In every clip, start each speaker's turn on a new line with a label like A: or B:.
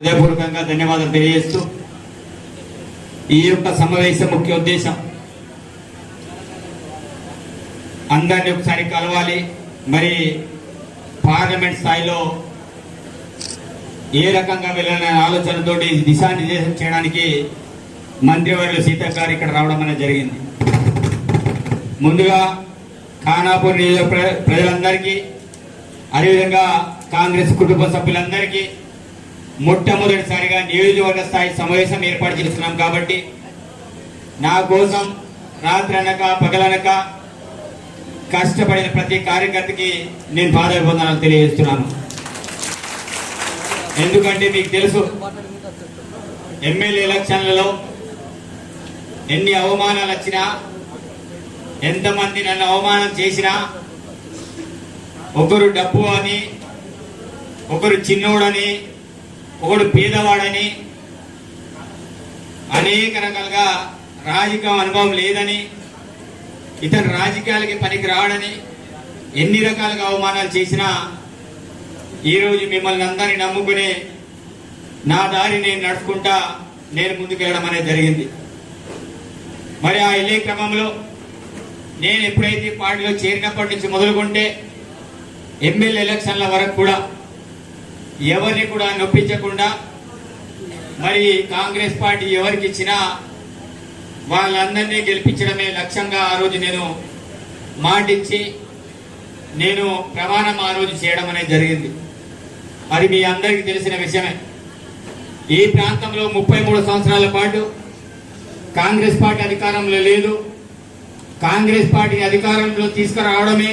A: హృదయపూర్వకంగా ధన్యవాదాలు తెలియజేస్తూ ఈ యొక్క సమావేశం ముఖ్య ఉద్దేశం. అందరినీ ఒకసారి కలవాలి. మరి పార్లమెంట్ స్థాయిలో ఏ రకంగా వెళ్ళాలనే ఆలోచనతో దిశానిర్దేశం చేయడానికి మంత్రివర్యులు సీత గారు ఇక్కడ రావడం అనేది జరిగింది. ముందుగా ఖానాపూర్ నియోజక ప్ర- ప్రజలందరికీ అదేవిధంగా కాంగ్రెస్ కుటుంబ సభ్యులందరికీ మొట్టమొదటిసారిగా నియోజకవర్గ స్థాయి సమావేశం ఏర్పాటు చేస్తున్నాం కాబట్టి నా కోసం రాత్రనక పగలనక కష్టపడిన ప్రతి కార్యకర్తకి నేను పాదాభివందనాలు తెలియజేస్తున్నాను. ఎందుకంటే మీకు తెలుసు ఎమ్మెల్యే ఎలక్షన్లలో ఎన్ని అవమానాలు వచ్చినా ఎంతమంది నన్ను అవమానం చేసినా ఒకరు డబ్బు అని ఒకరు చిన్నోడని ఒకడు పేదవాడని అనేక రకాలుగా రాజకీయ అనుభవం లేదని ఇతను రాజకీయాలకి పనికి రావడని ఎన్ని రకాలుగా అవమానాలు చేసినా ఈరోజు మిమ్మల్ని అందరినీ నమ్ముకుని నా దారి నేను నడుచుకుంటా నేను ముందుకు వెళ్ళడం అనేది జరిగింది. మరి ఆ వెళ్ళే క్రమంలో నేను ఎప్పుడైతే పార్టీలో చేరినప్పటి నుంచి మొదలుకుంటే ఎమ్మెల్యే ఎలక్షన్ల వరకు కూడా ఎవరిని కూడా నొప్పించకుండా మరి కాంగ్రెస్ పార్టీ ఎవరికి ఇచ్చినా వాళ్ళందరినీ గెలిపించడమే లక్ష్యంగా ఆ రోజు నేను మాటిచ్చి నేను ప్రమాణం ఆ రోజు చేయడం అనేది జరిగింది. అది మీ అందరికీ తెలిసిన విషయమే. ఈ ప్రాంతంలో ముప్పై మూడు సంవత్సరాల పాటు కాంగ్రెస్ పార్టీ అధికారంలో లేదు. కాంగ్రెస్ పార్టీ అధికారంలో తీసుకురావడమే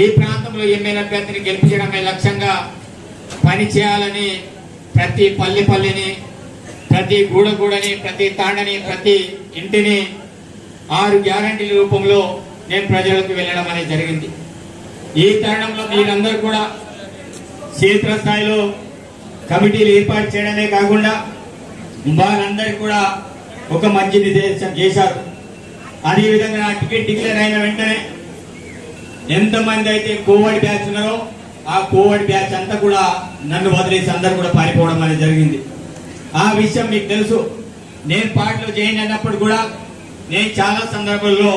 A: ఈ ప్రాంతంలో ఎమ్మెల్యే అభ్యర్థిని గెలిపించడమే లక్ష్యంగా పని చేయాలని ప్రతి పల్లె పల్లిని ప్రతి గూడ గూడని ప్రతి తాండని ప్రతి ఇంటిని ఆరు గ్యారంటీల రూపంలో నేను ప్రజలకు వెళ్ళడం అనేది జరిగింది. ఈ తరుణంలో మీరందరూ కూడా క్షేత్రస్థాయిలో కమిటీలు ఏర్పాటు చేయడమే కాకుండా వారందరికీ కూడా ఒక మంచి నిర్దేశం చేశారు. అదేవిధంగా నా టికెట్ డిక్లేర్ అయిన వెంటనే ఎంతమంది అయితే కోవిడ్ బ్యాచ్ ఉన్నారో ఆ కోవిడ్ బ్యాచ్ అంతా కూడా నన్ను వదిలేసి అందరు కూడా పారిపోవడం అనేది జరిగింది. ఆ విషయం మీకు తెలుసు. నేను పార్టీలో చేయండి అన్నప్పుడు కూడా నేను చాలా సందర్భాల్లో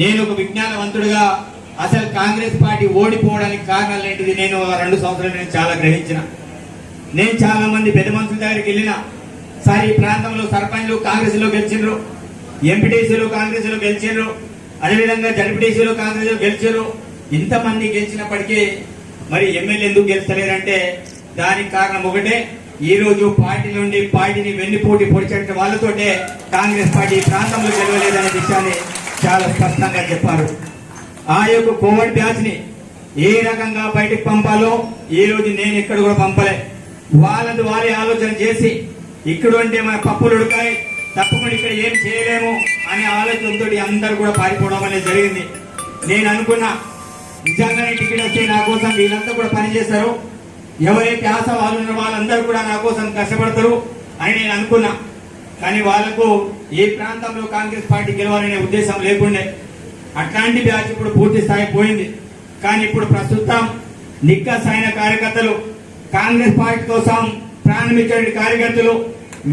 A: నేను ఒక విజ్ఞానవంతుడిగా అసలు కాంగ్రెస్ పార్టీ ఓడిపోవడానికి కారణాలు ఏంటిది నేను రెండు సంవత్సరాలు నేను చాలా గ్రహించిన. నేను చాలా మంది పెద్ద మనుషుల దగ్గరికి వెళ్ళిన సార్ ఈ ప్రాంతంలో సర్పంచ్లు కాంగ్రెస్లో గెలిచిండ్రు ఎంపీటీసీలు కాంగ్రెస్లో గెలిచిండ్రు అదేవిధంగా జడ్పీటీసీలు కాంగ్రెస్లో గెలిచారు ఇంతమంది గెలిచినప్పటికీ మరి ఎమ్మెల్యే ఎందుకు గెలుస్తలేరంటే దానికి కారణం ఒకటే ఈ రోజు పార్టీ నుండి పార్టీని వెన్నుపోటీ పొడిచే వాళ్ళతోటే కాంగ్రెస్ పార్టీ ప్రాంతంలో గెలవలేదనే విషయాన్ని చాలా స్పష్టంగా చెప్పారు. ఆ యొక్క కోవిడ్ బ్యాచ్ని ఏ రకంగా బయటకు పంపాలో ఈ రోజు నేను ఇక్కడ కూడా పంపలే. వాళ్ళది వారి ఆలోచన చేసి ఇక్కడ ఉంటే మన పప్పులు ఉడకాయి తప్పకుండా ఇక్కడ ఏం చేయలేము అనే ఆలోచనతో అందరూ కూడా పారిపోవడం అనేది జరిగింది. నేను అనుకున్నా నిజంగానే టికెట్ వస్తే నా కోసం వీళ్ళంతా కూడా పనిచేశారు ఎవరైతే ఆశ వాళ్ళు వాళ్ళందరూ కూడా నా కోసం కష్టపడతారు అని నేను అనుకున్నా. కానీ వాళ్ళకు ఏ ప్రాంతంలో కాంగ్రెస్ పార్టీ గెలవాలనే ఉద్దేశం లేకుండే. అట్లాంటి బ్యాచ్ ఇప్పుడు పూర్తి స్థాయి పోయింది. కానీ ఇప్పుడు ప్రస్తుతం నిక్కస్ అయిన కార్యకర్తలు కాంగ్రెస్ పార్టీ కోసం ప్రారంభించే కార్యకర్తలు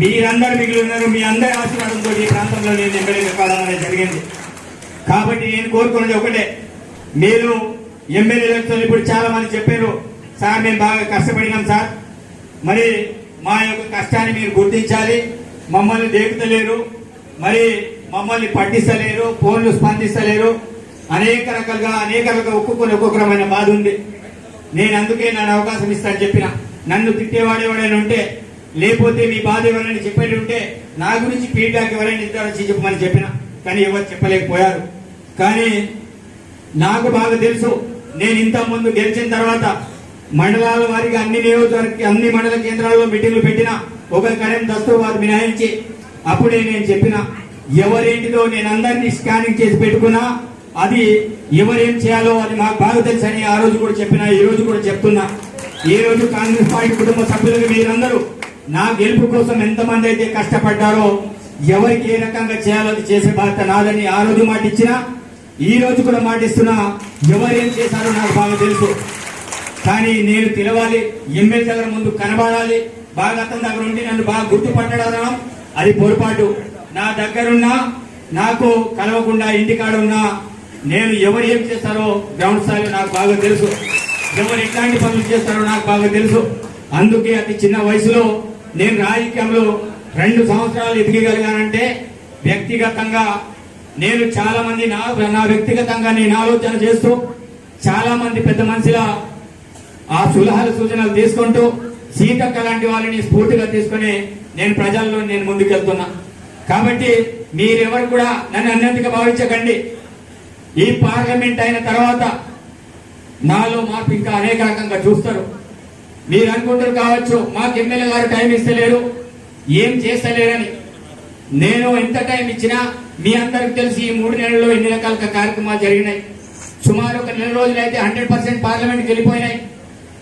A: మీరందరూ మిగిలి ఉన్నారు. మీ అందరి ఆశీర్వాదంతో ఈ ప్రాంతంలో నేను ఎమ్మెల్యే కావడం అనేది జరిగింది. కాబట్టి నేను కోరుకున్నది ఒకటే. మీరు ఎమ్మెల్యే ఇప్పుడు చాలా మంది చెప్పారు సార్ మేము బాగా కష్టపడినాం సార్. మరి మా యొక్క కష్టాన్ని మీరు గుర్తించాలి. మమ్మల్ని దేకుతలేరు. మరి మమ్మల్ని పట్టిస్తలేరు ఫోన్లు స్పందిస్తలేరు. అనేక రకాలుగా అనేక రకాల ఒక్కొక్కరు ఒక్కొక్కరమైన బాధ ఉంది. నేను అందుకే నన్ను అవకాశం ఇస్తాను చెప్పిన. నన్ను తిట్టేవాడేవాడైనా ఉంటే లేకపోతే మీ బాధ ఎవరైనా చెప్పేది ఉంటే నా గురించి ఫీడ్బ్యాక్ ఎవరైనా ఇస్తారో చెప్పమని చెప్పిన. కానీ ఎవరు చెప్పలేకపోయారు. కానీ నాకు బాగా తెలుసు. నేను ఇంత ముందు గెలిచిన తర్వాత మండలాల వారిగా అన్ని నియోజకవర్గ అన్ని మండల కేంద్రాల్లో మీటింగ్లు పెట్టిన ఒక కరెంట్ దస్తు వారు మినహాయించి అప్పుడే నేను చెప్పిన ఎవరేంటిదో నేను అందరినీ స్కానింగ్ చేసి పెట్టుకున్నా అది ఎవరేం చేయాలో అది మాకు బాగా తెలుసు అని ఆ రోజు కూడా చెప్పిన ఈ రోజు కూడా చెప్తున్నా. ఈ రోజు కాంగ్రెస్ పార్టీ కుటుంబ సభ్యులకు మీరందరూ నా గెలుపు కోసం ఎంతమంది అయితే కష్టపడ్డారో ఎవరికి ఏ రకంగా చేయాలో అది చేసే బాధ్యత నాదని ఆ రోజు మాట ఇచ్చినా ఈ రోజు కూడా మాటిస్తున్నా ఎవరేం చేశారో నాకు బాగా తెలుసు. కానీ నేను తెలవాలి ఎమ్మెల్యేల ముందు కనబడాలి బాగా అతని దగ్గర ఉండి నన్ను బాగా గుర్తుపట్టడం అది పొరపాటు. నా దగ్గరున్నా నాకు కలవకుండా ఇంటికాడ ఉన్నా నేను ఎవరు ఏం చేస్తారో గ్రౌండ్ స్థాయిలో నాకు బాగా తెలుసు. ఎవరు ఎట్లాంటి పనులు చేస్తారో నాకు బాగా తెలుసు. అందుకే అతి చిన్న వయసులో నేను రాజకీయంలో రెండు సంవత్సరాలు ఎదిగగలిగానంటే వ్యక్తిగతంగా నేను చాలా మంది నా నా వ్యక్తిగతంగా నేను ఆలోచన చేస్తూ చాలా మంది పెద్ద మనుషుల ఆ సులహాల సూచనలు తీసుకుంటూ సీతక్క లాంటి వాళ్ళని స్ఫూర్తిగా తీసుకొని నేను ప్రజల్లో నేను ముందుకెళ్తున్నా. కాబట్టి మీరెవరు కూడా నన్ను అన్నంతగా భావించకండి. ఈ పార్లమెంట్ అయిన తర్వాత నాలో మార్పు ఇంకా అనేక రకంగా చూస్తారు. మీరు అనుకుంటారు కావచ్చు మాకు ఎమ్మెల్యే గారు టైం ఇస్తలేరు ఏం చేస్తలేరని. నేను ఎంత టైం ఇచ్చినా మీ అందరికి తెలిసి ఈ మూడు నెలల్లో ఎన్ని రకాల కార్యక్రమాలు జరిగినాయి? సుమారు ఒక నెల రోజులైతే హండ్రెడ్ పర్సెంట్ పార్లమెంట్కి వెళ్ళిపోయినాయి.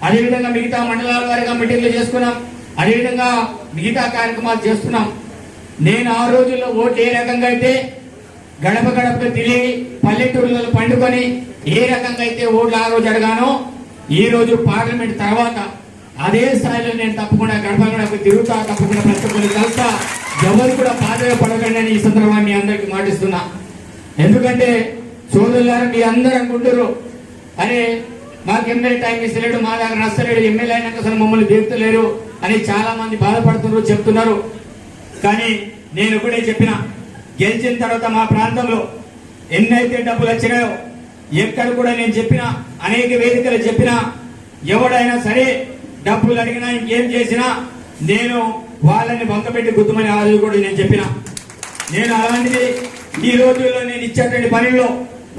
A: అదేవిధంగా మిగతా మండలాల వారిగా మీటింగ్లు చేసుకున్నాం. అదేవిధంగా మిగతా కార్యక్రమాలు చేస్తున్నాం. నేను ఆ రోజుల్లో ఓటు ఏ రకంగా అయితే గడప గడపకు తిరిగి పల్లెటూరులలో పండుకొని ఏ రకంగా అయితే ఓట్లు ఆ రోజు అడగానో ఈ రోజు పార్లమెంట్ తర్వాత అదే స్థాయిలో నేను తప్పకుండా గడప గడప తిరుగుతా తప్పకుండా ప్రతి ఒక్కరిని కలుస్తా. ఎవరు కూడా పాదవే పడకండి అని ఈ సందర్భాన్ని మీ అందరికి మాటిస్తున్నా. ఎందుకంటే సోదరులారు మీ అందరూ అనుకుంటారు అరే మాకు ఎమ్మెల్యే టైం ఇస్తలేడు మా దగ్గర నచ్చలేడు ఎమ్మెల్యే అయినాక అసలు మమ్మల్ని దేపుతలేరు అని చాలా మంది బాధపడుతున్నారు చెప్తున్నారు. కానీ నేను ఒకటే చెప్పిన గెలిచిన తర్వాత మా ప్రాంతంలో ఎన్నైతే డబ్బులు వచ్చినాయో ఎక్కడ కూడా నేను చెప్పిన అనేక వేదికలు చెప్పినా ఎవడైనా సరే డబ్బులు అడిగినా ఇంకేం చేసినా నేను వాళ్ళని బంకపెట్టి గుద్దుమని ఆ రోజు కూడా నేను చెప్పిన. నేను అలాంటిది ఈ రోజుల్లో నేను ఇచ్చేటువంటి పనుల్లో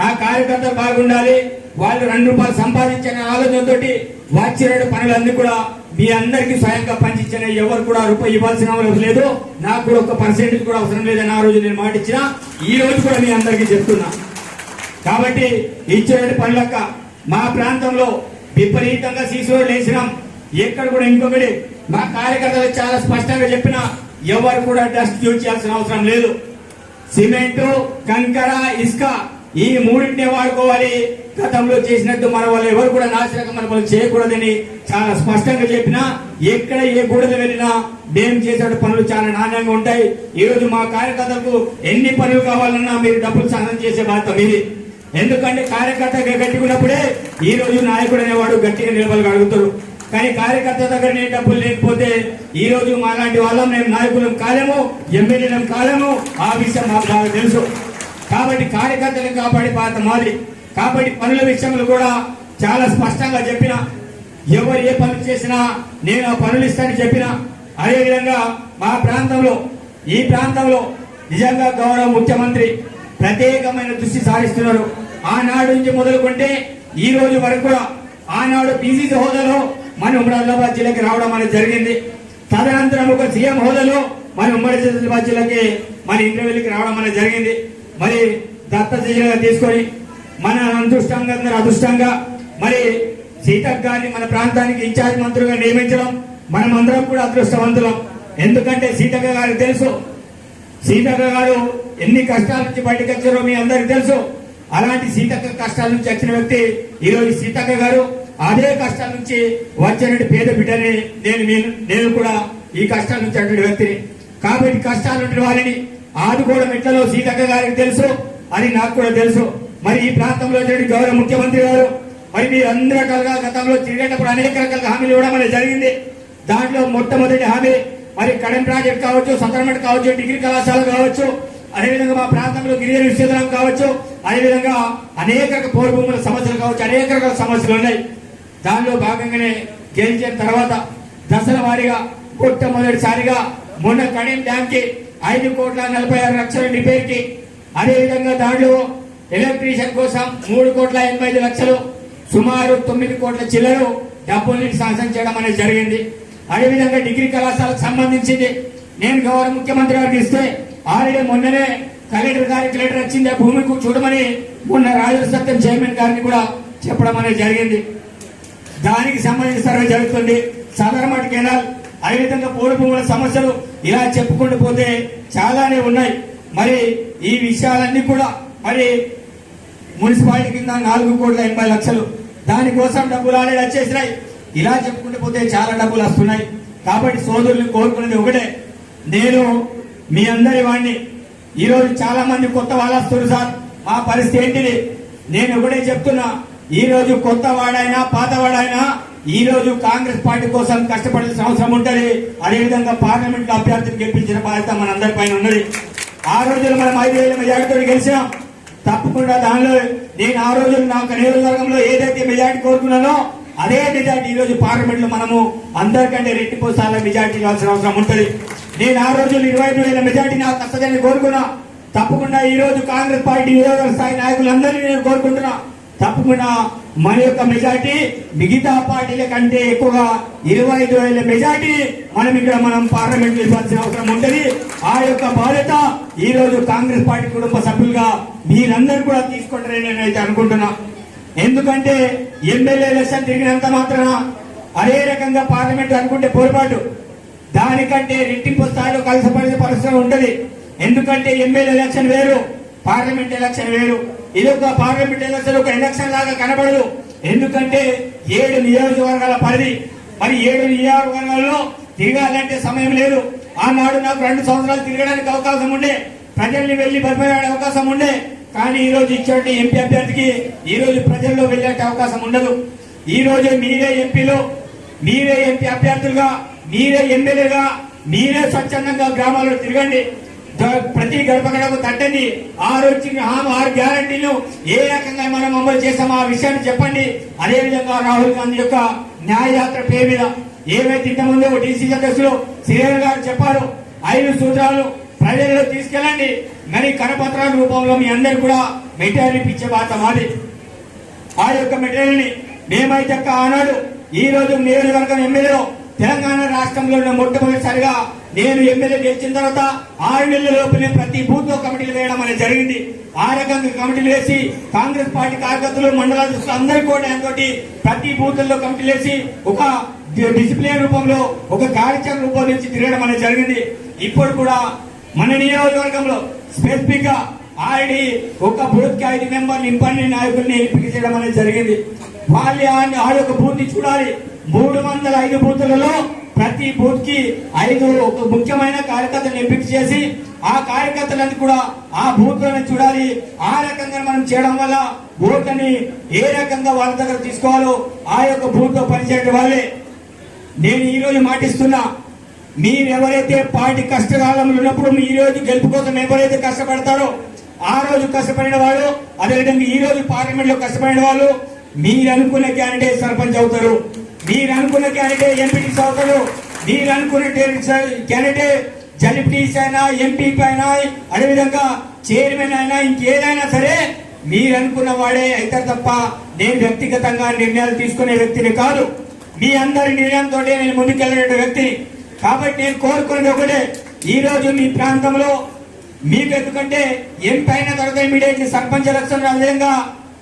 A: నా కార్యకర్తలు బాగుండాలి వాళ్ళు రెండు రూపాయలు సంపాదించిన ఆలోచనతోటి వచ్చిన పనులన్నీ కూడా మీ అందరికీ స్వయంగా పంచించిన ఎవరు కూడా రూపాయి ఇవ్వాల్సిన అవసరం లేదు. నాకు కూడా ఒక పర్సెంటేజ్ కూడా అవసరం లేదని ఆ రోజు నేను మాట ఇచ్చిన. ఈ రోజు కూడా మీ అందరికీ చెప్తున్నా. కాబట్టి ఇచ్చేటువంటి పనులక్క మా ప్రాంతంలో విపరీతంగా సీసోడు వేసినాం. ఎక్కడ కూడా ఇంకొకటి మా కార్యకర్తలు చాలా స్పష్టంగా చెప్పిన ఎవరు కూడా డస్ట్ యూజ్ చేయాల్సిన అవసరం లేదు. సిమెంట్ కంకర ఇసుక ఈ మూడింటిని వాడుకోవాలి. గతంలో చేసినట్టు మన వాళ్ళు ఎవరు కూడా నాశనకం మన వాళ్ళు చేయకూడదని చాలా స్పష్టంగా చెప్పిన ఎక్కడ ఏ గూడలు వెళ్ళినా మేము చేసే పనులు చాలా నాణ్యంగా ఉంటాయి. ఈ రోజు మా కార్యకర్తలకు ఎన్ని పనులు కావాలన్నా మీరు డబ్బులు సహనం చేసే బాధ్యత మీది. ఎందుకంటే కార్యకర్త గట్టిగా ఉన్నప్పుడే ఈ రోజు నాయకుడు అనేవాడు గట్టిగా నిలబడగలుగుతాడు. కానీ కార్యకర్త దగ్గర నేను డబ్బులు లేకపోతే ఈ రోజు మాలాంటి వాళ్ళం మేము నాయకులం కాలేము ఎమ్మెల్యేలం కాలేము ఆ విషయం మాకు బాగా తెలుసు. కాబట్టి కార్యకర్తలను కాపాడి పాత మాది. కాబట్టి పనుల విషయంలో కూడా చాలా స్పష్టంగా చెప్పిన ఎవరు ఏ పనులు చేసినా నేను ఆ పనులు ఇస్తానని చెప్పిన. అదేవిధంగా మా ప్రాంతంలో ఈ ప్రాంతంలో నిజంగా గౌరవ ముఖ్యమంత్రి ప్రత్యేకమైన దృష్టి సారిస్తున్నారు. ఆనాడు నుంచి మొదలుకుంటే ఈ రోజు వరకు కూడా ఆనాడు పీసీసీ హోదాలో మన ఉమ్మడి ఆదిలాబాద్ జిల్లాకి రావడం అనేది జరిగింది. తదనంతరం ఒక సీఎం హోదాలో మన ఉమ్మడి ఆదిలాబాద్ జిల్లాకి మన ఇంటర్వ్యూలకి రావడం అనేది జరిగింది. మరి దత్త జిల్లాగా తీసుకొని మన అదృష్టంగా అందరూ అదృష్టంగా మరి సీతక్ గారిని మన ప్రాంతానికి ఇన్ఛార్జ్ మంత్రిగా నియమించడం మనం అందరం కూడా అదృష్టవంతులం. ఎందుకంటే సీతక్క గారికి తెలుసు. సీతక్క గారు ఎన్ని కష్టాల నుంచి బయటకు వచ్చారో మీ అందరికి తెలుసు. అలాంటి సీతక్క కష్టాల నుంచి వచ్చిన వ్యక్తి ఈరోజు సీతక్క గారు. అదే కష్టాల నుంచి వచ్చినటువంటి పేద బిడ్డని నేను మీ- నేను కూడా ఈ కష్టాల నుంచి అటువంటి వ్యక్తిని. కాబట్టి కష్టాలు ఉంటున్న వారిని ఆదుకోవడం ఎట్లలో సీతక్క గారికి తెలుసు అని నాకు కూడా తెలుసు. మరి ఈ ప్రాంతంలో గౌరవ ముఖ్యమంత్రి గారు మరి మీరు అన్ని రకాలుగా గతంలో తిరిగేటప్పుడు అనేక రకాల హామీలు ఇవ్వడం అనేది జరిగింది. దాంట్లో మొట్టమొదటి హామీ మరి కడెం ప్రాజెక్ట్ కావచ్చు సతరమట్ కావచ్చు డిగ్రీ కళాశాల కావచ్చు అదేవిధంగా మా ప్రాంతంలో గిరిజన విశ్వవిద్యాలయం కావచ్చు అదేవిధంగా అనేక రకాల పౌర భూముల సమస్యలు కావచ్చు అనేక రకాల సమస్యలు ఉన్నాయి. దానిలో భాగంగానే గెలిచిన తర్వాత దశల వారీగా మొట్టమొదటిసారిగా మొన్న కడెం డ్యామ్కి ఐదు కోట్ల నలభై ఆరు లక్షల రిపేర్కి అదేవిధంగా దాంట్లో ఎలక్ట్రీషియన్ కోసం మూడు కోట్ల ఎనభై ఐదు లక్షలు సుమారు తొమ్మిది కోట్ల చిల్లరు డబ్బుల్ని శాసనం చేయడం అనేది జరిగింది. అదేవిధంగా డిగ్రీ కళాశాలకు సంబంధించింది. నేను గౌరవ ముఖ్యమంత్రి గారికి ఇస్తే ఆల్రెడీ మొన్ననే కలెక్టర్ గారికి లెటర్ వచ్చింది ఆ భూమికి చూడమని మొన్న రాజు సత్యం చైర్మన్ గారిని కూడా చెప్పడం అనేది జరిగింది. దానికి సంబంధించిన సర్వే జరుగుతుంది. సాధారణ కెనాల్ అదేవిధంగా పౌర భూముల సమస్యలు ఇలా చెప్పుకుంటూ పోతే చాలానే ఉన్నాయి. మరి ఈ విషయాలన్నీ కూడా మరి మున్సిపాలిటీ కింద నాలుగు కోట్ల ఎనభై లక్షలు. దానికోసం డబ్బులు ఆల్రెడీ వచ్చేసినాయి. ఇలా చెప్పుకుంటూ పోతే చాలా డబ్బులు వస్తున్నాయి.
B: కాబట్టి సోదరులు కోరుకునేది ఒకటే. నేను మీ అందరి వాడిని ఈరోజు చాలా మంది కొత్త వాళ్ళు వస్తున్నారు సార్. మా పరిస్థితి ఏంటిది? నేను ఒకటే చెప్తున్నా. ఈ రోజు కొత్త వాడైనా పాత వాడైనా ఈ రోజు కాంగ్రెస్ పార్టీ కోసం కష్టపడాల్సిన అవసరం ఉంటుంది. అదేవిధంగా పార్లమెంట్లో అభ్యర్థిని గెలిపించిన బాధ్యత మనందరి పైన ఉన్నది. ఆ రోజులు మనం ఐదు వేల మెజార్టీతో గెలిచాం తప్పకుండా దానిలో నేను ఆ రోజు నాకు నియోజకవర్గంలో ఏదైతే మెజార్టీ కోరుకున్నానో అదే మెజార్టీ ఈ రోజు పార్లమెంట్లో మనము అందరికంటే రెట్టింపు సార్లు మెజార్టీ ఇవ్వాల్సిన అవసరం ఉంటుంది. నేను ఆ రోజులు ఇరవై ఐదు వేల మెజార్టీ నాకు కష్టదని కోరుకున్నా. తప్పకుండా ఈ రోజు కాంగ్రెస్ పార్టీ నియోజకవర్గ స్థాయి నాయకులందరినీ నేను కోరుకుంటున్నా. తప్పకుండా మన యొక్క మెజార్టీ మిగతా పార్టీల కంటే ఎక్కువగా ఇరవై ఐదు వేల మెజార్టీ మనం ఇక్కడ మనం పార్లమెంట్ ఇవ్వాల్సిన అవసరం ఉంటుంది. ఆ యొక్క బాధ్యత ఈ రోజు కాంగ్రెస్ పార్టీ కుటుంబ సభ్యులుగా మీరందరూ కూడా తీసుకుంటారని నేనైతే అనుకుంటున్నా. ఎందుకంటే ఎమ్మెల్యే ఎలక్షన్ తిరిగినంత మాత్రాన అదే రకంగా పార్లమెంట్ అనుకుంటే పొరపాటు. దానికంటే రెట్టింపు స్థాయిలో కలిసిపడే పరిస్థితి ఉంటుంది. ఎందుకంటే ఎమ్మెల్యే ఎలక్షన్ వేరు పార్లమెంట్ ఎలక్షన్ వేరు. ఇది ఒక పార్లమెంట్ ఎలక్షన్ ఒక ఎలక్షన్ లాగా కనబడదు. ఎందుకంటే ఏడు నియోజకవర్గాల పరిధి. మరి ఏడు నియోజకవర్గాల్లో తిరగాలంటే సమయం లేదు. ఆనాడు నాకు రెండు సంవత్సరాలు తిరగడానికి అవకాశం ఉండే. ప్రజల్ని వెళ్ళి బలిపోయే అవకాశం ఉండే. కానీ ఈ రోజు ఇచ్చేటువంటి ఎంపీ అభ్యర్థికి ఈ రోజు ప్రజల్లో వెళ్ళే అవకాశం ఉండదు. ఈ రోజు మీరే ఎంపీలు మీరే ఎంపీ అభ్యర్థులుగా మీరే ఎమ్మెల్యేగా మీరే స్వచ్ఛందంగా గ్రామాల్లో తిరగండి. ప్రతి గడపగడప తట్టండి. ఆరు వచ్చిన హామీ ఆరు గ్యారంటీలు ఏ రకంగా మనం అమలు చేసామో ఆ విషయాన్ని చెప్పండి. అదేవిధంగా రాహుల్ గాంధీ యొక్క న్యాయయాత్ర పేరు మీద ఏవైతే ఇంతకుముందు డీసీసీ అధ్యక్షులు శ్రీధర్ గారు చెప్పారు ఐదు సూత్రాలు ప్రజల్లో తీసుకెళ్ళండి. మరి కరపత్రాల రూపంలో మీ అందరు కూడా మెటీరియల్ ఇచ్చే బాధ్యత మాది. ఆ యొక్క మెటీరియల్ని మేమైతే ఆనాడు ఈ రోజు నియోజకవర్గం ఎమ్మెల్యేలో తెలంగాణ రాష్ట్రంలో ఉన్న మొట్టమొదటిసారిగా నేను ఎమ్మెల్యే గెలిచిన తర్వాత ఆరు నెలల లోపలే ప్రతి బూత్లో కమిటీలు వేయడం అనేది జరిగింది. ఆ రకంగా కమిటీలు వేసి కాంగ్రెస్ పార్టీ కార్యకర్తలు మండలాధ్యక్షులు అందరికీ కూడా తోటి ప్రతి బూత్లో కమిటీలు వేసి ఒక డిసిప్లిన్ రూపంలో ఒక కార్యాచరణ రూపొందించి తిరగడం అనేది జరిగింది. ఇప్పుడు కూడా మన నియోజకవర్గంలో స్పెసిఫిక్గా ఆల్రెడీ ఒక బూత్కి ఐదు మెంబర్ నింపని నాయకుల్ని ఎంపిక చేయడం అనేది జరిగింది. వాళ్ళు ఆ- ఆ యొక్క బూత్ చూడాలి. మూడు వందల ఐదు బూతులలో ప్రతి బూత్కి ఐదు ఒక ముఖ్యమైన కార్యకర్తలను ఎంపిక చేసి ఆ కార్యకర్తలను కూడా ఆ బూత్ చూడాలి. ఆ రకంగా మనం చేయడం వల్ల ఓట్లని ఏ రకంగా వాళ్ళ దగ్గర తీసుకోవాలో ఆ యొక్క బూత్లో పనిచేయడం వాళ్ళే నేను ఈ రోజు మాటిస్తున్నా మీరు ఎవరైతే పార్టీ కష్టకాలంలో ఉన్నప్పుడు మీ ఈ రోజు గెలుపు కోసం ఎవరైతే కష్టపడతారో ఆ రోజు కష్టపడిన వాళ్ళు అదేవిధంగా ఈ రోజు పార్లమెంట్లో కష్టపడిన వాళ్ళు మీరు అనుకున్న క్యాండిడేట్ సర్పంచ్ అవుతారు. మీరు అనుకున్న క్యాండిడేట్ ఎంపీటీస్ సోదరులు మీరు అనుకున్న క్యాండిడేట్ జడ్పీస్ అయినా ఎంపీ అయినా అదేవిధంగా చైర్మన్ అయినా ఇంకేదైనా సరే మీరు అనుకున్న వాడే అవుతారు తప్ప నేను వ్యక్తిగతంగా నిర్ణయాలు తీసుకునే వ్యక్తిని కాదు. మీ అందరి నిర్ణయంతో నేను ముందుకెళ్ళిన వ్యక్తిని. కాబట్టి నేను కోరుకునేది ఒకటే ఈ రోజు మీ ప్రాంతంలో మీకు ఎందుకంటే ఎంపీ అయిన తర్వాత ఇమీడియట్లీ సర్పంచ్ ఎలక్షన్ అదేవిధంగా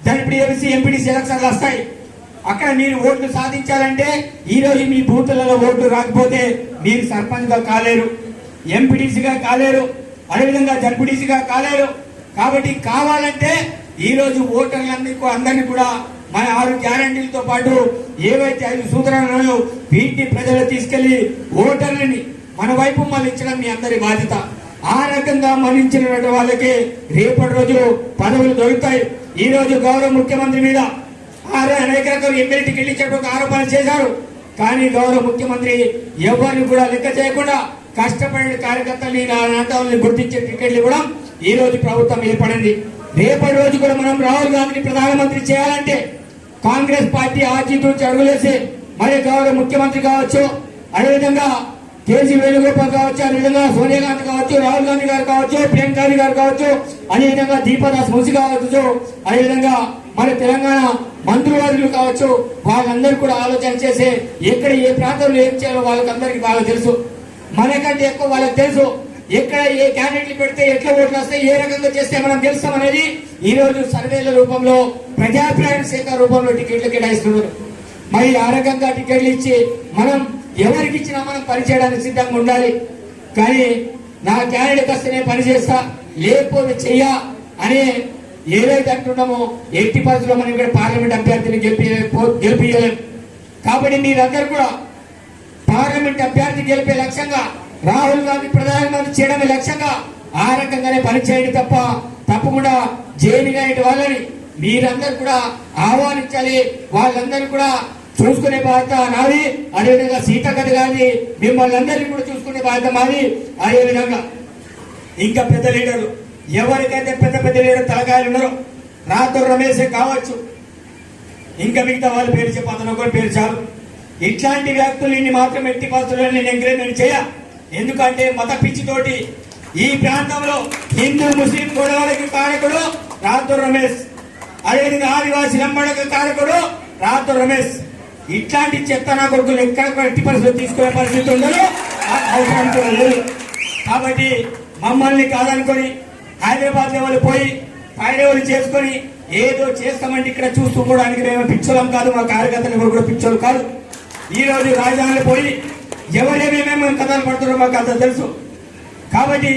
B: జడ్పీఎంసీ ఎంపీడీసీ ఎలక్షన్లు వస్తాయి. అక్కడ మీరు ఓట్లు సాధించాలంటే ఈరోజు మీ బూతులలో ఓట్లు రాకపోతే మీరు సర్పంచ్గా కాలేరు ఎంపీటీసీగా కాలేరు అదేవిధంగా జడ్పీటీసీగా కాలేరు. కాబట్టి కావాలంటే ఈరోజు ఓటర్లందరికీ అందరినీ కూడా మన ఆరు గ్యారంటీలతో పాటు ఏవైతే ఐదు సూత్రాలు వీటిని ప్రజలు తీసుకెళ్ళి ఓటర్లని మన వైపు మళ్ళించడం మీ అందరి బాధ్యత. ఆ రకంగా మరణించిన వాళ్ళకి రేపటి రోజు పదవులు దొరుకుతాయి. ఈ రోజు గౌరవ ముఖ్యమంత్రి మీద ఆరు అనేక రకాల ఎమ్మెల్యే టికెట్లు ఆరోపణలు చేశారు. కానీ గౌరవ ముఖ్యమంత్రి ఎవరిని కూడా లెక్క చేయకుండా కష్టపడిన కార్యకర్తల్ని నాటవాళ్ళని గుర్తించే టికెట్లు కూడా ఈ రోజు ప్రభుత్వం ఏర్పడింది. రేపటి రోజు కూడా మనం రాహుల్ గాంధీని ప్రధానమంత్రి చేయాలంటే కాంగ్రెస్ పార్టీ ఆచితూచి అడుగులేసి మరి గౌరవ ముఖ్యమంత్రి కావచ్చు అదేవిధంగా కేజీ వేణుగోపాల్ కావచ్చు అదేవిధంగా సోనియా గాంధీ కావచ్చు రాహుల్ గాంధీ గారు కావచ్చు ప్రియాంక గాంధీ గారు కావచ్చు అదేవిధంగా దీపదాస్ మున్సి కావచ్చు అదేవిధంగా మన తెలంగాణ మంత్రివర్యులు కావచ్చు వాళ్ళందరూ కూడా ఆలోచన చేసి ఎక్కడ ఏ ప్రాంతంలో ఏం చేయాలో వాళ్ళకందరికీ బాగా తెలుసు. మనకంటే ఎక్కువ వాళ్ళకి తెలుసు ఎక్కడ ఏ క్యాండిడేట్లు పెడితే ఎట్లా ఓట్లు వస్తాయి ఏ రకంగా చేస్తే మనం తెలుస్తాం అనేది ఈ రోజు సర్వేల రూపంలో ప్రజాభిప్రాయం సేకరణ రూపంలో టికెట్లు కేటాయిస్తున్నారు. మరి ఆ రకంగా టికెట్లు ఇచ్చి మనం ఎవరికి ఇచ్చినా మనం పనిచేయడానికి సిద్ధంగా ఉండాలి. కానీ నా క్యాండిడేట్ వస్తేనే పని చేస్తా లేకపోతే చెయ్యా అనే ఏదైతే అంటున్నామో ఎట్టి పరిస్థితుల్లో మనం ఇక్కడ పార్లమెంట్ అభ్యర్థిని గెలిపి గెలిపించలేం కాబట్టి మీరందరూ కూడా పార్లమెంట్ అభ్యర్థి గెలిపే లక్ష్యంగా రాహుల్ గాంధీ ప్రధానమంత్రి చేయడమే లక్ష్యంగా ఆ రకంగానే పనిచేయండి తప్ప తప్పకుండా జైలు గారి వాళ్ళని మీరందరూ కూడా ఆహ్వానించాలి. వాళ్ళందరూ కూడా చూసుకునే బాధ్యత నాది అదేవిధంగా సీతక్క గారిని మిమ్మల్ని అందరినీ కూడా చూసుకునే బాధ్యత మాది. అదేవిధంగా ఇంకా పెద్ద లీడర్లు ఎవరికైతే పెద్ద పెద్ద లేని తలకాయలు ఉన్నారో రాతో రమేష్ కావచ్చు. ఇంకా మిగతా వాళ్ళు పేరు చెప్పి కూడా పేరు చాలు. ఇట్లాంటి వ్యక్తులని మాత్రం ఎట్టి పరిస్థితుల్లో నేను ఎంకరేజ్మెంట్ చేయ. ఎందుకంటే మత పిచ్చితోటి ఈ ప్రాంతంలో హిందూ ముస్లిం గొడవలకి కారకుడు రాతో రమేష్. అదేవిధంగా ఆదివాసి లంబడకు కారకుడు రాతో రమేష్. ఇట్లాంటి చెత్త నా కొడుకులు ఎక్కడ ఎట్టి పరిస్థితులు తీసుకునే పరిస్థితి ఉండదు అవసరం కూడా లేదు. కాబట్టి మమ్మల్ని కాదనుకొని హైదరాబాద్ లెవెల్ పోయి పై లెవెల్ చేసుకొని ఏదో చేస్తామంటే ఇక్కడ చూసుకోవడానికి మేము పిచ్చోళం కాదు మా కార్యకర్తలు ఎవరు కూడా పిచ్చోలు కాదు. ఈ రోజు రాజధానిలో పోయి ఎవరేమేమేమో కథలు పడుతున్నారో మాకు అంత తెలుసు. కాబట్టి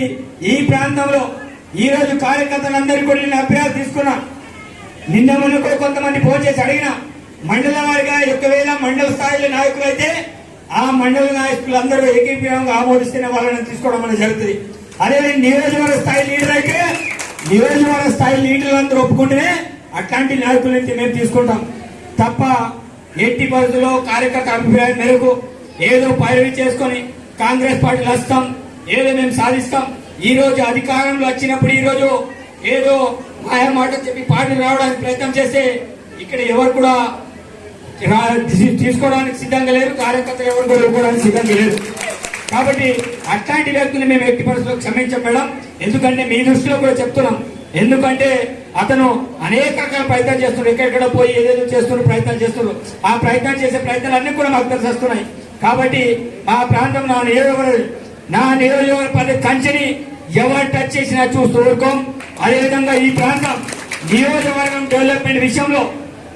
B: ఈ ప్రాంతంలో ఈ రోజు కార్యకర్తలందరికీ కూడా నేను అభ్యాసం తీసుకున్నా. నిన్న మొన్న కూడా కొంతమంది ఫోన్ చేసి అడిగిన మండల వారిగా ఒకవేళ మండల స్థాయిలో నాయకులు అయితే ఆ మండల నాయకులందరూ అందరూ ఆమోదిస్తున్న ఆమోదిస్తేనే వాళ్ళని తీసుకోవడం అనేది జరుగుతుంది. అదే నియోజకవర్గ స్థాయి లీడర్ అయితే నియోజకవర్గ స్థాయి లీడర్లు అందరూ ఒప్పుకుంటేనే అట్లాంటి నాయకులు అయితే మేము తీసుకుంటాం. తప్ప ఎట్టి పరిధిలో కార్యకర్త అభిప్రాయం మేరకు ఏదో పైరవి చేసుకొని కాంగ్రెస్ పార్టీలు వస్తాం ఏదో మేము సాధిస్తాం. ఈ రోజు అధికారంలో వచ్చినప్పుడు ఈ రోజు ఏదో మాయ మాట చెప్పి పార్టీ రావడానికి ప్రయత్నం చేస్తే ఇక్కడ ఎవరు కూడా తీసుకోవడానికి సిద్ధంగా లేరు కార్యకర్తలు ఎవరు కూడా ఇవ్వడానికి సిద్ధంగా లేరు. కాబట్టి అట్లాంటి వ్యక్తులు మేము వ్యక్తి పరిస్థితులు క్షమించం మేడం. ఎందుకంటే మీ దృష్టిలో కూడా చెప్తున్నాం. ఎందుకంటే అతను అనేక రకాల ప్రయత్నాలు చేస్తున్నాడు. ఎక్కడెక్కడ పోయి ఏదేదో చేస్తున్నాడు ప్రయత్నాలు చేస్తున్నాడు ఆ ప్రయత్నాలు చేసే ప్రయత్నాలు అన్ని కూడా మాకు తెలిసిస్తున్నాయి. కాబట్టి మా ప్రాంతం నా నియోజకవర్గ నా నియోజకవర్గ పది కంచెని ఎవరు టచ్ చేసినా చూస్తూ ఊరుకోం. అదేవిధంగా ఈ ప్రాంతం నియోజకవర్గం డెవలప్మెంట్ విషయంలో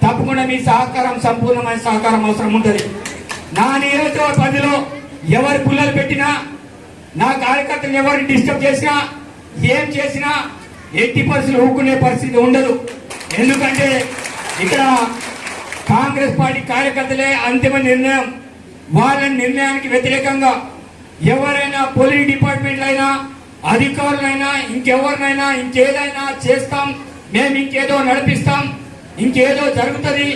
B: తప్పకుండా మీ సహకారం సంపూర్ణమైన సహకారం అవసరం ఉంటుంది. నా నియోజకవర్గ పరిధిలో ఎవరు పుల్లలు పెట్టినా నా కార్యకర్తలు ఎవరిని డిస్టర్బ్ చేసినా ఏం చేసినా ఎట్టి పరిస్థితులు ఊరుకునే పరిస్థితి ఉండదు. ఎందుకంటే ఇక్కడ కాంగ్రెస్ పార్టీ కార్యకర్తలే అంతిమ నిర్ణయం. వాళ్ళ నిర్ణయానికి వ్యతిరేకంగా ఎవరైనా పోలీస్ డిపార్ట్మెంట్లు అయినా అధికారులైనా ఇంకెవరినైనా ఇంకేదైనా చేస్తాం. మేము ఇంకేదో నడిపిస్తాం. ఇంకేదో జరుగుతుంది.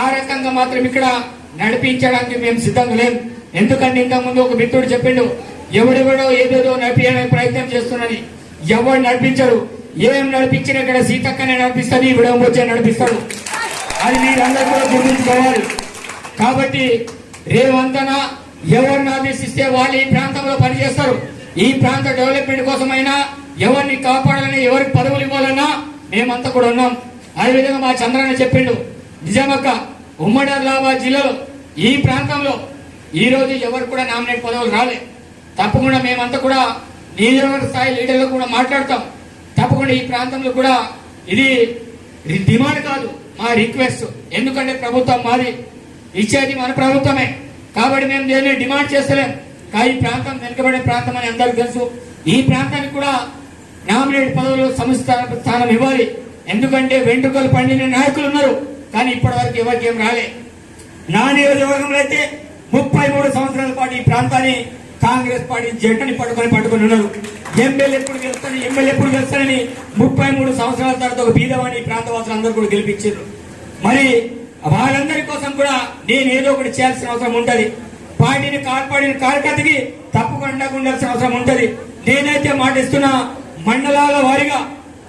B: ఆ రకంగా మాత్రం ఇక్కడ నడిపించడానికి మేము సిద్ధంగా లేదు ఎందుకంటే ఇంతకుముందు ఒక మిత్రుడు చెప్పిండు ఎవడెవడో ఏదేదో నడిపించడానికి ప్రయత్నం చేస్తున్నది. ఎవడు నడిపించడు ఏం నడిపించినా ఇక్కడ సీతక్కనే నడిపిస్తుంది విడవం నడిపిస్తాడు. అది మీరందరూ కూడా గుర్తుంచుకోవాలి. కాబట్టి రేవంతన ఎవరిని ఆదేశిస్తే వాళ్ళు ఈ ప్రాంతంలో పనిచేస్తారు. ఈ ప్రాంత డెవలప్మెంట్ కోసమైనా ఎవరిని కాపాడాలని ఎవరికి పదవులు ఇవ్వాలన్నా మేమంతా కూడా ఉన్నాం. అదేవిధంగా మా చంద్రన్న చెప్పిండు నిజామక్క ఉమ్మడి ఆదిలాబాద్ జిల్లాలో ఈ ప్రాంతంలో ఈ రోజు ఎవరు కూడా నామినేట్ పదవులు రాలే. తప్పకుండా మేమంతా కూడా నియోజకవర్గ స్థాయి లీడర్లు కూడా మాట్లాడతాం. తప్పకుండా ఈ ప్రాంతంలో కూడా ఇది ఇది డిమాండ్ కాదు మా రిక్వెస్ట్. ఎందుకంటే ప్రభుత్వం మాది ఇచ్చేది మన ప్రభుత్వమే. కాబట్టి మేము దేన్ని డిమాండ్ చేస్తలేం. కానీ ఈ ప్రాంతం వెనుకబడే ప్రాంతం అని అందరికీ తెలుసు. ఈ ప్రాంతానికి కూడా నామినేట్ పదవులు సంస్థ స్థానం ఇవ్వాలి. ఎందుకంటే వెంట్రుకలు పండిన నాయకులు ఉన్నారు. కానీ ఇప్పటి వరకు ఎవరికి ఏం రాలే. నా నియోజకవర్గంలో అయితే ముప్పై మూడు సంవత్సరాల పాటు ఈ ప్రాంతాన్ని కాంగ్రెస్ పార్టీ జెండని పట్టుకొని పట్టుకొని ఉన్నారు. ఎమ్మెల్యే ఎప్పుడు గెలుస్తాను ఎమ్మెల్యే ఎప్పుడు గెలుస్తానని ముప్పై మూడు సంవత్సరాల తర్వాత ఒక బీదవాణి ప్రాంతవాసులు అందరూ కూడా గెలిపించారు. మరి వాళ్ళందరి కోసం కూడా నేను ఏదో ఒకటి చేయాల్సిన అవసరం ఉంటుంది. పార్టీని కాపాడిన కార్యకర్తకి తప్పకుండా ఉండాల్సిన అవసరం ఉంటుంది. నేనైతే మాటిస్తున్నా మండలాల వారీగా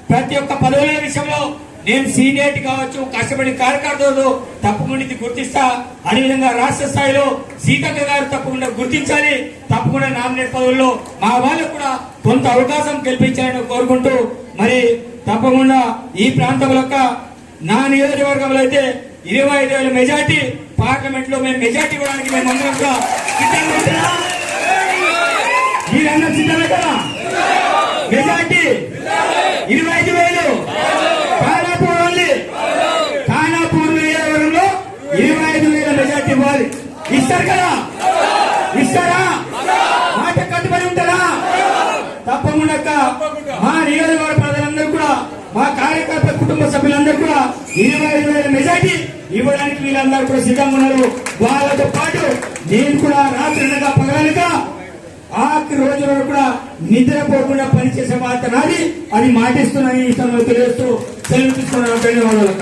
B: ప్రతి ఒక్క పదవుల విషయంలో నేను సీనియర్ కావచ్చు కష్టపడి కార్యకర్తలు తప్పకుండా ఇది గుర్తిస్తా. అదేవిధంగా రాష్ట్ర స్థాయిలో సీతక్క గారు తప్పకుండా గుర్తించాలి. తప్పకుండా నామినేట్ పదవుల్లో మా వాళ్ళకు కూడా కొంత అవకాశం కల్పించాలని కోరుకుంటూ మరి తప్పకుండా ఈ ప్రాంతం యొక్క నా నియోజకవర్గంలో అయితే ఇరవై ఐదు వేల మెజార్టీ పార్లమెంట్లో మేము మెజార్టీ ఇవ్వడానికి మేము అందరం కూడా సిద్ధంగా మీరందరూ సిద్ధమే కదా? మెజార్టీ ఇరవై ఐదు వేలు ఖానాపూర్ ఓన్లీ ఖానాపూర్ నియోజకవర్గంలో ఇరవై ఐదు వేల మెజార్టీ ఇవ్వాలి ఇస్తారు కదా? ఇస్తారా? మాట కట్టుబడి ఉంటారా తప్పకుండా. మా నియోజకవర్గ ప్రజలందరూ కూడా మా కార్యకర్త కుటుంబ సభ్యులందరూ కూడా ఇరవై ఐదు వేల మెజార్టీ ఇవ్వడానికి వీళ్ళందరూ కూడా సిద్ధంగా ఉన్నారు. వాళ్ళతో పాటు నేను కూడా రాత్రి పగలనగా ఆఖరి రోజు వరకు కూడా నిద్రపోకుండా పనిచేసే బాధ్యత నాది. అది మాటిస్తున్నాను ఈ సమయంలో తెలియస్తూ సెలవు తీసుకున్నాను. ధన్యవాదాలు